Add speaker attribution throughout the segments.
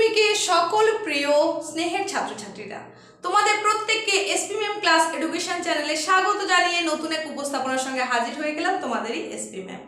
Speaker 1: মাধ্যমিকে সকল প্রিয় স্নেহের ছাত্রছাত্রীরা? তোমাদের প্রত্যেককে এসপি ম্যাম ক্লাস এডুকেশন চ্যানেলে স্বাগত জানিয়ে নতুন এক উপস্থাপনার সঙ্গে হাজির হয়ে গেলাম তোমাদেরই এসপি ম্যাম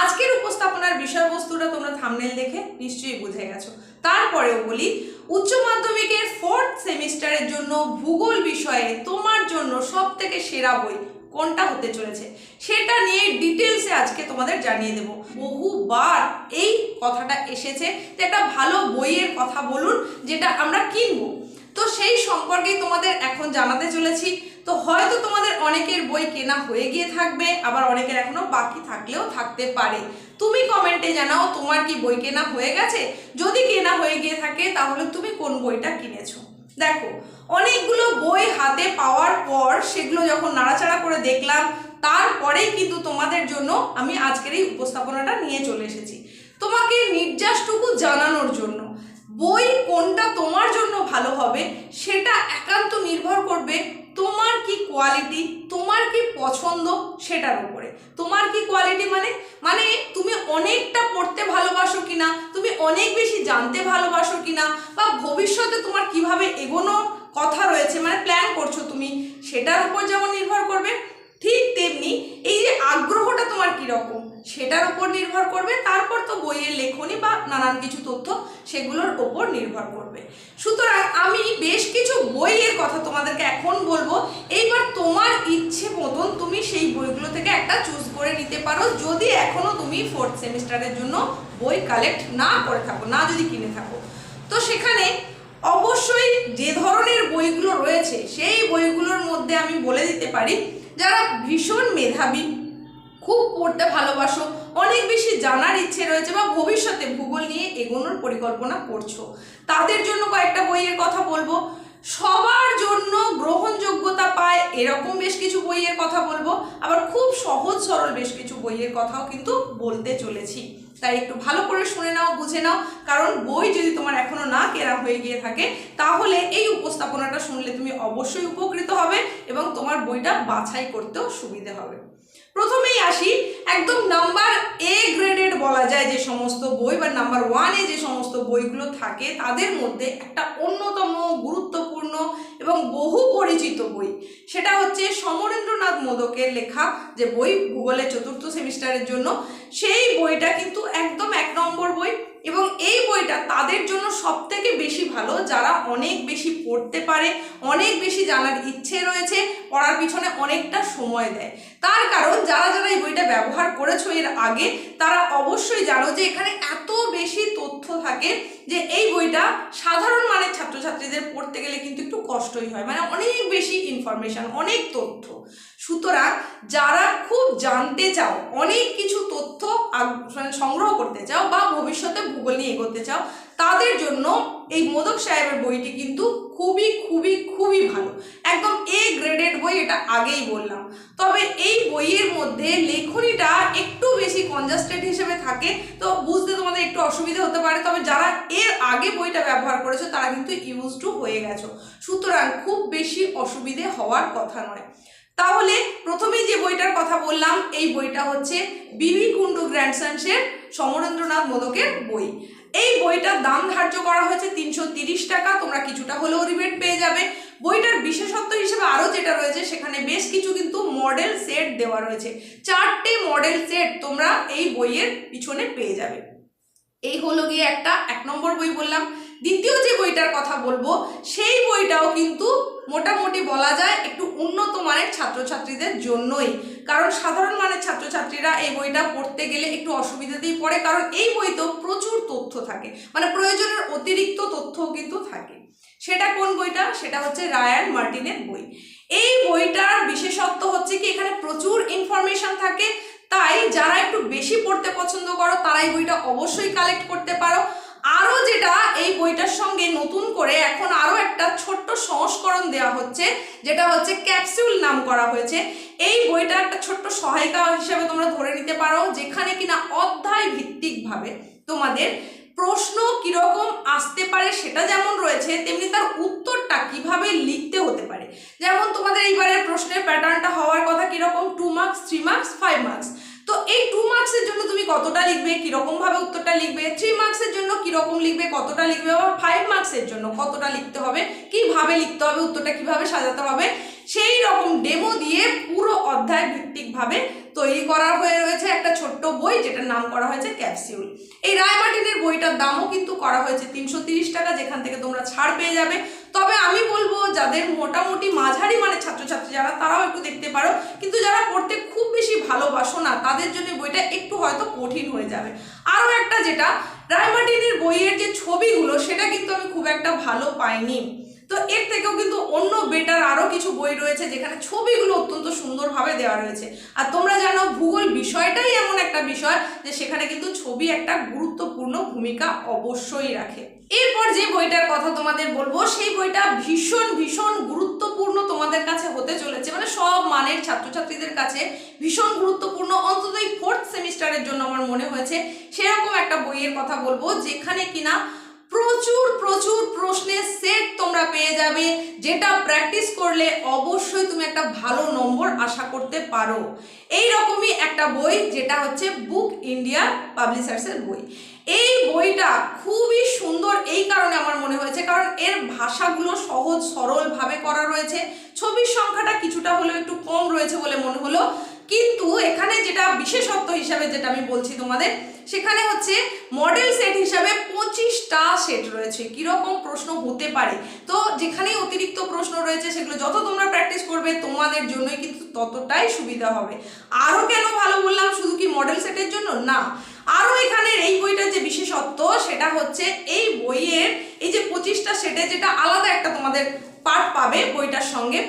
Speaker 1: আজকের উপস্থাপনার বিষয়বস্তুটা তোমরা থামনেল দেখে নিশ্চয়ই বুঝে গেছো। তারপরেও বলি, উচ্চ মাধ্যমিকের ফোর্থ সেমিস্টারের জন্য ভূগোল বিষয়ে তোমার জন্য সব থেকে সেরা বই কোনটা হতে চলেছে, সেটা নিয়ে ডিটেলসে আজকে তোমাদের জানিয়ে দেব। বহুবার এই কথাটা এসেছে যে একটা ভালো বইয়ের কথা বলুন, যেটা আমরা কিনবো। তো সেই সম্পর্কেই তোমাদের এখন জানাতে চলেছি। তো হয়তো তোমাদের অনেকের বই কেনা হয়ে গিয়ে থাকবে, আবার অনেকের এখনও বাকি থাকলেও থাকতে পারে। তুমি কমেন্টে জানাও তোমার কি বই কেনা হয়ে গেছে? যদি কেনা হয়ে গিয়ে থাকে, তাহলে তুমি কোন বইটা কিনেছো? দেখো, অনেকগুলো বই হাতে পাওয়ার পর সেগুলো যখন নাড়াচাড়া করে দেখলাম তারপরেই কিন্তু তোমাদের জন্য আমি আজকের এই উপস্থাপনাটা নিয়ে চলে এসেছি। তোমাকে নির্যাসটুকু জানানোর জন্য, বই কোনটা তোমার জন্য ভালো হবে সেটা একান্ত নির্ভর করবে তোমার কি কোয়ালিটি কি পছন্দ সেটার উপরে। তোমার কি কোয়ালিটি মানে? মানে তুমি অনেকটা পড়তে ভালোবাসো কিনা? তুমি অনেক বেশি জানতে ভালোবাসো কিনা? বা ভবিষ্যতে তোমার কীভাবে এগোনো কথা রয়েছে? মানে প্ল্যান করছ তুমি? সেটার উপর যেমন নির্ভর করবে, ঠিক তেমনি এই যে আগ্রহটা তোমার কীরকম, সেটার উপর নির্ভর করবে। তারপর লেখনী বা নানান কিছু তথ্য সেগুলোর ওপর নির্ভর করবে। সুতরাং আমি বেশ কিছু বইয়ের কথা তোমাদেরকে এখন বলব। এইবার তোমার ইচ্ছে মতন তুমি সেই বইগুলো থেকে একটা চুজ করে নিতে পারো। যদি এখনও তুমি ফোর্থ সেমিস্টারের জন্য বই কালেক্ট না করে থাকো, না যদি কিনে থাকো। তো সেখানে অবশ্যই যে ধরনের বইগুলো রয়েছে, সেই বইগুলোর মধ্যে আমি বলে দিতে পারি, যারা ভীষণ মেধাবী খুব পড়তে ভালোবাসো, অনেক বেশি জানার ইচ্ছে রয়েছে বা ভবিষ্যতে ভূগোল নিয়ে এগোনোর পরিকল্পনা করছ। তাদের জন্য কয়েকটা বইয়ের কথা বলব। সবার জন্য গ্রহণযোগ্যতা পায় এরকম বেশ কিছু বইয়ের কথা বলব। আবার খুব সহজ সরল বেশ কিছু বইয়ের কথাও কিন্তু বলতে চলেছি। তাই একটু ভালো করে শুনে নাও, বুঝে নাও। কারণ বই যদি তোমার এখনও না কেনা হয়ে গিয়ে থাকে, তাহলে এই উপস্থাপনাটা শুনলে তুমি অবশ্যই উপকৃত হবে এবং তোমার বইটা বাছাই করতেও সুবিধে হবে। প্রথমেই আসি, একদম নাম্বার এ গ্রেডেড বলা যায় যে সমস্ত বই বা নাম্বার ওয়ানে যে সমস্ত বইগুলো থাকে, তাদের মধ্যে একটা অন্যতম গুরুত্বপূর্ণ এবং বহু পরিচিত বই। সেটা হচ্ছে সমরেন্দ্রনাথ মোদকের লেখা যে বই ভূগোলের চতুর্থ সেমিস্টারের জন্য, সেই বইটা কিন্তু একদম এক নম্বর বই এবং এই বইটা তাদের জন্য সব থেকে বেশি ভালো, যারা অনেক বেশি পড়তে পারে, অনেক বেশি জানার ইচ্ছে রয়েছে পড়ার পিছনে অনেকটা সময় দেয়। তার কারণ যারা যারা এই বইটা ব্যবহার করেছ এর আগে, তারা অবশ্যই জানো যে এখানে এত বেশি তথ্য থাকে যে এই বইটা সাধারণ মানের ছাত্রছাত্রীদের পড়তে গেলে কিন্তু একটু কষ্টই হয়। মানে অনেক বেশি ইনফরমেশন অনেক তথ্য। সুতরাং যারা খুব জানতে চাও, অনেক কিছু তথ্য মানে সংগ্রহ করতে চাও বা ভবিষ্যতে ভূগোল নিয়ে এগোতে চাও, তাদের জন্য এই মোদক সাহেবের বইটি কিন্তু খুবই খুবই খুবই ভালো। একদম এ গ্রেডেড বই, এটা আগেই বললাম। তবে এই বইয়ের মধ্যে লেখনীটা একটু বেশি কনজাস্টেড হিসেবে থাকে, তো বুঝতে তোমাদের একটু অসুবিধা হতে পারে। তবে যারা এর আগে বইটা ব্যবহার করেছ, তারা কিন্তু ইউজ টু হয়ে গেছো। সুতরাং খুব বেশি অসুবিধে হওয়ার কথা নয়। তাহলে প্রথমেই যে বইটার কথা বললাম, এই বইটা হচ্ছে বিবি কুণ্ডু গ্র্যান্ডসন্সের সমরেন্দ্রনাথ মোদকের বই। এই বইটার দাম ধার্য করা হয়েছে তিনশো টাকা, তোমরা কিছুটা হলেও রিবেট পেয়ে যাবে। বইটার বিশেষত্ব হিসেবে আরও যেটা রয়েছে, সেখানে বেশ কিছু কিন্তু মডেল সেট দেওয়া রয়েছে। চারটে মডেল সেট তোমরা এই বইয়ের পিছনে পেয়ে যাবে। এই হলো গিয়ে একটা, এক নম্বর বই বললাম। দ্বিতীয় যে বইটার কথা বলব, সেই বইটাও কিন্তু মোটামুটি বলা যায় একটু উন্নত মানের ছাত্রছাত্রীদের জন্যই। কারণ সাধারণ মানের ছাত্রছাত্রীরা এই বইটা পড়তে গেলে একটু অসুবিধাতেই পড়ে, কারণ এই বইতেও প্রচুর তথ্য থাকে। মানে প্রয়োজনের অতিরিক্ত তথ্যও কিন্তু থাকে। সেটা কোন বইটা? সেটা হচ্ছে রায়ান মার্টিনের বই। এই বইটার বিশেষত্ব হচ্ছে কি, এখানে প্রচুর ইনফরমেশন থাকে। তাই যারা একটু বেশি পড়তে পছন্দ করো, তারা এই বইটা অবশ্যই কালেক্ট করতে পারো। আরও যেটা এই বইটার সঙ্গে নতুন করে এখন আরও একটা ছোট্ট সংস্করণ দেওয়া হচ্ছে, যেটা হচ্ছে ক্যাপসুল নাম করা হয়েছে। এই বইটা একটা ছোট্ট সহায়িকা হিসেবে তোমরা ধরে নিতে পারো, যেখানে কিনা অধ্যায় ভিত্তিকভাবে তোমাদের প্রশ্ন কীরকম আসতে পারে সেটা যেমন রয়েছে, তেমনি তার উত্তরটা কীভাবে লিখতে হতে পারে। যেমন তোমাদের এইবারের প্রশ্নের প্যাটার্নটা হওয়ার কথা কীরকম two marks three marks five marks তো এই টু মার্কসের জন্য তুমি কতটা লিখবে কীরকমভাবে উত্তরটা লিখবে থ্রি মার্কসের জন্য কীরকম লিখবে, কতটা লিখবে, আবার ফাইভ মার্কসের জন্য কতটা লিখতে হবে, কীভাবে লিখতে হবে, উত্তরটা কীভাবে সাজাতে হবে, সেই রকম ডেমো দিয়ে পুরো অধ্যায় ভিত্তিকভাবে তৈরি করা হয়ে রয়েছে একটা ছোট্ট বই, যেটার নাম করা হয়েছে ক্যাপসিউল এই রায়মার্টিনের বইটার দামও কিন্তু করা হয়েছে তিনশো টাকা, যেখান থেকে তোমরা ছাড় পেয়ে যাবে। তবে আমি বলব, যাদের মোটামুটি মাঝারি মানে ছাত্রছাত্রী যারা, তারাও একটু দেখতে পারো। কিন্তু যারা পড়তে খুব বেশি ভালোবাসো না, তাদের জন্য বইটা একটু হয়তো কঠিন হয়ে যাবে। আরও একটা যেটা রায়মার্টিনের বইয়ের যে ছবিগুলো, সেটা কিন্তু আমি খুব একটা ভালো পাইনি। তো এর থেকেও কিন্তু অন্য বেটার আরও কিছু বই রয়েছে যেখানে ছবিগুলো অত্যন্ত সুন্দরভাবে দেওয়া রয়েছে। আর তোমরা জানো ভূগোল বিষয়টাই এমন একটা বিষয় যে সেখানে কিন্তু ছবি একটা গুরুত্বপূর্ণ ভূমিকা অবশ্যই রাখে। এরপর যে বইটার কথা তোমাদের বলব, সেই বইটা ভীষণ ভীষণ গুরুত্বপূর্ণ তোমাদের কাছে হতে চলেছে। মানে সব মানের ছাত্রছাত্রীদের কাছে ভীষণ গুরুত্বপূর্ণ। অন্তত এই ফোর্থ সেমিস্টারের জন্য আমার মনে হয়েছে সেরকম একটা বইয়ের কথা বলব যেখানে কিনা প্রচুর প্রচুর প্রশ্নের সেট তোমরা পেয়ে যাবে, যেটা প্র্যাকটিস করলে অবশ্যই তুমি একটা ভালো নম্বর আশা করতে পারো। এই রকমই একটা বই, যেটা হচ্ছে বুক ইন্ডিয়া পাবলিশার্সের বই। এই বইটা খুবই সুন্দর, এই কারণে আমার মনে হয়েছে, কারণ এর ভাষাগুলো সহজ, সরলভাবে করা রয়েছে। ছবির সংখ্যাটা কিছুটা হলেও একটু কম রয়েছে বলে মনে হলো। কিন্তু এখানে যেটা বিশেষত্ব হিসাবে যেটা আমি বলছি তোমাদের, সেখানে হচ্ছে মডেল সেট হিসাবে পঁচিশটা সেট রয়েছে। কীরকম প্রশ্ন হতে পারে? তো যেখানেই অতিরিক্ত প্রশ্ন রয়েছে, সেগুলো যত তোমরা প্র্যাকটিস করবে, তোমাদের জন্যই কিন্তু ততটাই সুবিধা হবে। আরও কেন ভালো বললাম শুধু কি মডেল সেটের জন্য? না। আরও এখানের এই বইটার যে বিশেষত্ব, সেটা হচ্ছে এই বইয়ের, এই যে পঁচিশটা সেটে যেটা আলাদা একটা তোমাদের পার্ট পাবে বইটার সঙ্গে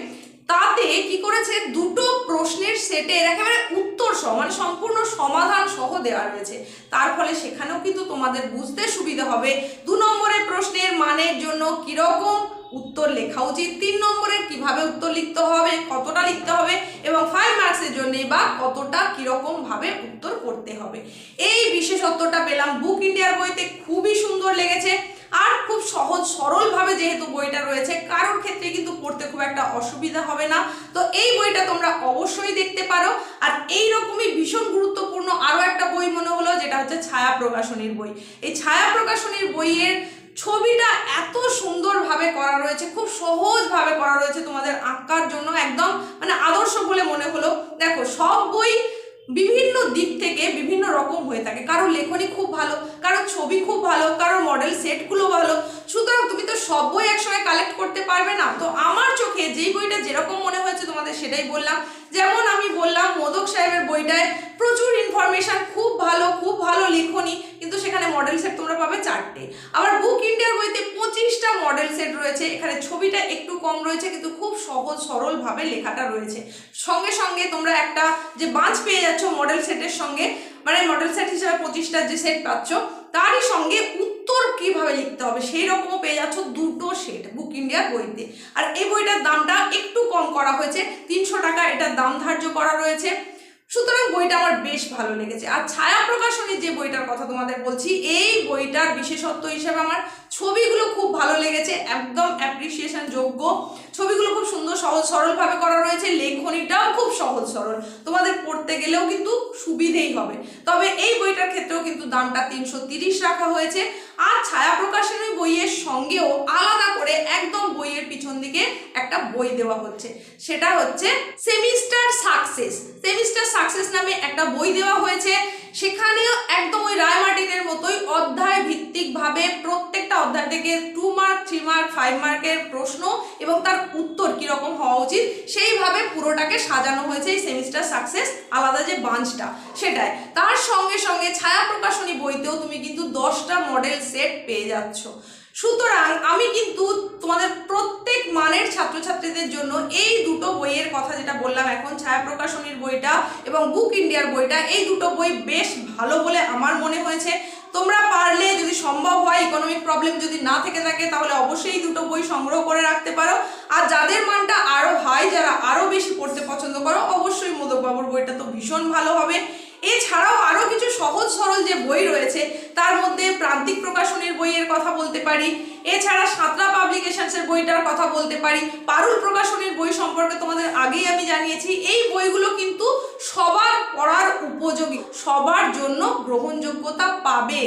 Speaker 1: তাতে কি করেছে? দুটো প্রশ্নের সেটের একেবারে উত্তর সহ মানে সম্পূর্ণ সমাধান সহ দেওয়া রয়েছে। তার ফলে সেখানেও কিন্তু তোমাদের বুঝতে সুবিধা হবে। দু নম্বরের প্রশ্নের মানের জন্য কীরকম উত্তর লেখা উচিত? তিন নম্বরের কীভাবে উত্তর লিখতে হবে? কতটা লিখতে হবে? এবং ফাইভ মার্কসের জন্য বা কতটা কীরকম ভাবে উত্তর করতে হবে? এই বিশেষত্বটা পেলাম। বুক ইন্ডিয়ার বইতে খুবই সুন্দর লেগেছে। আর খুব সহজ, সরলভাবে যেহেতু বইটা রয়েছে কারোর ক্ষেত্রে কিন্তু পড়তে খুব একটা অসুবিধা হবে না। তো এই বইটা তোমরা অবশ্যই দেখতে পারো। আর এই রকমই ভীষণ গুরুত্বপূর্ণ আরও একটা বই মনে হলো, যেটা হচ্ছে ছায়া প্রকাশনীর বই। এই ছায়া প্রকাশনীর বইয়ের ছবিটা এত সুন্দরভাবে করা রয়েছে, খুব সহজভাবে করা রয়েছে তোমাদের আঁকার জন্য, একদম মানে আদর্শ বলে মনে হলো। দেখো, সব বই বিভিন্ন দিক থেকে বিভিন্ন রকম হয়ে থাকে। কারোর লেখনী খুব ভালো কারোর ছবি খুব ভালো কারোর মডেল সেটগুলো ভালো। সুতরাং তুমি তো সব বই একসঙ্গে কালেক্ট করতে পারবে না। তো আমার চোখে যেই বইটা যেরকম মনে হয়েছে তোমাদের সেটাই বললাম। যেমন আমি বললাম, মোদক সাহেবের বইটায় প্রচুর ইনফরমেশন খুব ভালো খুব ভালো লিখনি, কিন্তু সেখানে মডেল সেট তোমরা পাবে চারটে। আবার বুক ইন্ডিয়ার বইতে পঁচিশটা মডেল সেট রয়েছে, এখানে ছবিটা একটু কম রয়েছে, কিন্তু খুব সহজ, সরলভাবে লেখাটা রয়েছে। সঙ্গে সঙ্গে তোমরা একটা যে বাঁচ পেয়ে যাচ্ছ মডেল সেটের সঙ্গে মানে মডেল সেট হিসেবে পঁচিশটা যে সেট পাচ্ছ, তারই সঙ্গে উত্তর কীভাবে লিখতে হবে? সেই রকমও পেয়ে যাচ্ছ দুটো সেট বুক ইন্ডিয়ার বইতে। আর এই বইটার দামটা একটু কম করা হয়েছে। তিনশো টাকা এটার দাম ধার্য করা রয়েছে। সুতরাং বইটা আমার বেশ ভালো লেগেছে। আর ছায়া প্রকাশনীর যে বইটার কথা তোমাদের বলছি, এই বইটার বিশেষত্ব হিসেবে আমার ছবিগুলো খুব ভালো লেগেছে, একদম অ্যাপ্রিসিয়েশন যোগ্য। ছবিগুলো খুব সুন্দর, সহজ, সরলভাবে করা রয়েছে, লেখনীটাও খুব সহজ, সরল। তোমাদের পড়তে গেলেও কিন্তু সুবিধেই হবে। তবে এই বইটার ক্ষেত্রেও কিন্তু দামটা তিনশো রাখা হয়েছে। আর ছায়া বইয়ের সঙ্গেও আলাদা করে একদম বইয়ের পিছন দিকে একটা বই দেওয়া হচ্ছে। সেটা হচ্ছে সেমিস্টার সাকসেস সেমিস্টার সাকসেস নামে একটা বই দেওয়া হয়েছে। সেখানেও একদম ওই রায় মার্টিনের মতোই অধ্যায় ভিত্তিকভাবে প্রত্যেকটা অধ্যায় থেকে two mark three mark five মার্কের প্রশ্ন এবং তার উত্তর কীরকম হওয়া উচিত, সেইভাবে পুরোটাকে সাজানো হয়েছে এই সেমিস্টার সাকসেস আলাদা যে বাঞ্চটা, সেটাই। তার সঙ্গে সঙ্গে ছায়া প্রকাশনী বইতেও তুমি কিন্তু দশটা মডেল সেট পেয়ে যাচ্ছ। সুতরাং আমি কিন্তু তোমাদের প্রত্যেক মানের ছাত্রছাত্রীদের জন্য এই দুটো বইয়ের কথা যেটা বললাম এখন ছায়া প্রকাশনীর বইটা এবং বুক ইন্ডিয়ার বইটা, এই দুটো বই বেশ ভালো বলে আমার মনে হয়েছে। তোমরা পারলে যদি সম্ভব হয় ইকোনমিক প্রবলেম যদি না থেকে থাকে, তাহলে অবশ্যই দুটো বই সংগ্রহ করে রাখতে পারো। আর যাদের মানটা আরও হাই যারা আরও বেশি পড়তে পছন্দ করো, অবশ্যই মোদকবাবুর বইটা তো ভীষণ ভালো হবে। এছাড়াও আরও কিছু সহজ সরল যে বই রয়েছে, তার মধ্যে প্রান্তিক প্রকাশনীর বইয়ের কথা বলতে পারি, এছাড়া সাঁতরা পাবলিকেশনসের বইটার কথা বলতে পারি, পারুল প্রকাশনীর বই সম্পর্কে তোমাদের আগেই আমি জানিয়েছি, এই বইগুলো কিন্তু সবার পড়ার উপযোগী, সবার জন্য গ্রহণযোগ্যতা পাবে।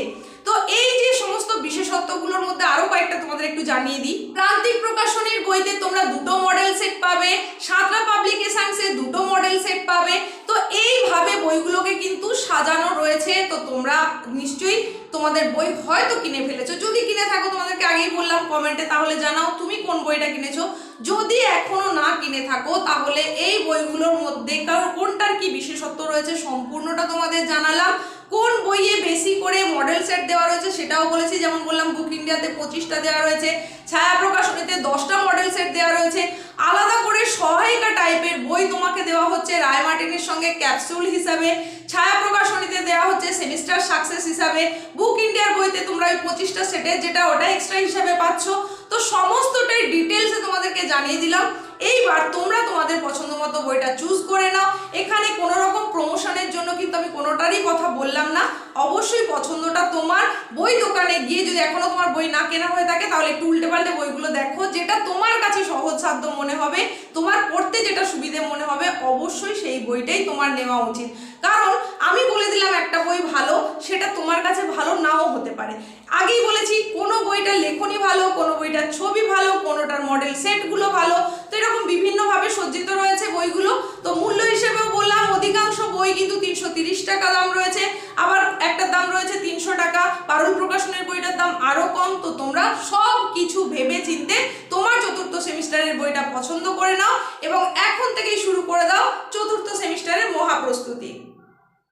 Speaker 1: তো এই যে সমস্ত বিশেষত্বগুলোর মধ্যে আরও কয়েকটা তোমাদের একটু জানিয়ে দিই। প্রান্তিক প্রকাশনীর বইতে তোমরা দুটো মডেল সেট পাবে, সাঁতরা পাবলিকেশনসে দুটো মডেল সেট পাবে তো এইভাবে বইগুলোকে কিন্তু সাজানো রয়েছে। তো তোমরা নিশ্চয়ই তোমাদের বই হয়তো কিনে ফেলেছো। যদি কিনে থাকো, তোমাদেরকে আগেই বললাম কমেন্টে তাহলে জানাও তুমি কোন বইটা কিনেছো। যদি এখনও না কিনে থাকো, তাহলে এই বইগুলোর মধ্যে কারণ কোনটার কি বিশেষত্ব রয়েছে সম্পূর্ণটা তোমাদের জানালাম। কোন বইয়ে বেশি করে মডেল সেট দেওয়া রয়েছে সেটাও বলেছি। যেমন বললাম বুক ইন্ডিয়াতে পঁচিশটা দেওয়া রয়েছে। ছায়া প্রকাশনীতে দশটা মডেল সেট দেওয়া রয়েছে আলাদা করে সহায়িকা টাইপের বই তোমাকে দেওয়া হচ্ছে রায় মার্টিনের সঙ্গে ক্যাপসুল হিসাবে, ছায়া প্রকাশনীতে দেওয়া হচ্ছে সেমিস্টার সাকসেস হিসাবে। বুক ইন্ডিয়ার বইতে তোমরা ওই পঁচিশটা সেটের যেটা ওটা এক্সট্রা হিসাবে পাচ্ছ। তো সমস্তটাই ডিটেলসে তোমাদেরকে জানিয়ে দিলাম। এইবার তোমরা তোমাদের পছন্দ মতো বইটা চুজ করে নাও। এখানে কোনো রকম প্রমোশনের জন্য কিন্তু আমি কোনোটারই কথা বললাম না। অবশ্যই পছন্দটা তোমার। বই দোকানে গিয়ে যদি এখনও তোমার বই না কেনা হয়ে থাকে, তাহলে একটু উল্টে পাল্টে বইগুলো দেখো, যেটা তোমার কাছে সহজসাধ্য মনে হবে, তোমার পড়তে যেটা সুবিধে মনে হবে, অবশ্যই সেই বইটাই তোমার নেওয়া উচিত। কারণ আমি বলে দিলাম একটা বই ভালো, সেটা তোমার কাছে ভালো নাও হতে পারে। আগেই বলেছি, কোনো বইটার লেখনী ভালো, কোনো বইটার ছবি ভালো, কোনোটার মডেল সেটগুলো ভালো। তো এরকম বিভিন্নভাবে সজ্জিত রয়েছে বইগুলো। তো মূল্য হিসেবেও বললাম, অধিকাংশ বই কিন্তু তিনশো টাকা দাম রয়েছে আবার একটার দাম রয়েছে তিনশো টাকা পারুল প্রকাশনের বইটার দাম আরও কম, তো তোমরা সব কিছু ভেবে চিনতে তোমার চতুর্থ সেমিস্টারের বইটা পছন্দ করে নাও এবং এখন থেকেই শুরু করে দাও চতুর্থ সেমিস্টারের মহাপ্রস্তুতি।